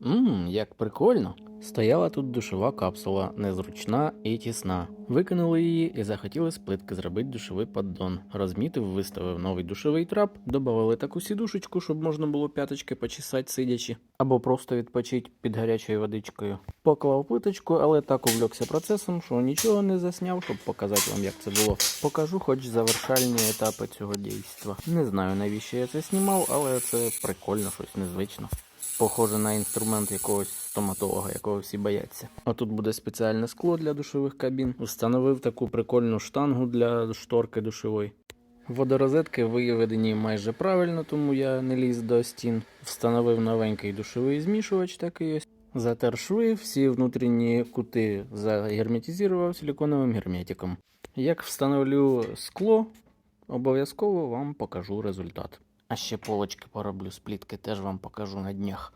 Ммм, як прикольно. Стояла тут душова капсула, незручна і тісна. Викинули її і захотіли з плитки зробити душовий поддон. Розмітив, виставив новий душовий трап, додали таку сідушечку, щоб можна було п'яточки почесати сидячи, або просто відпочити під гарячою водичкою. Поклав плиточку, але так увлекся процесом, що нічого не засняв, щоб показати вам, як це було. Покажу хоч завершальні етапи цього дійства. Не знаю навіщо я це знімав, але це прикольно, щось незвично. Похоже на інструмент якогось стоматолога, якого всі бояться. А тут буде спеціальне скло для душових кабін. Встановив таку прикольну штангу для шторки душової. Водорозетки виведені майже правильно, тому я не ліз до стін. Встановив новенький душовий змішувач такий ось. Затер шви, всі внутрішні кути загерметизував силиконовим герметиком. Як встановлю скло, обов'язково вам покажу результат. А ще полочки пороблю з плітки, теж вам покажу на днях.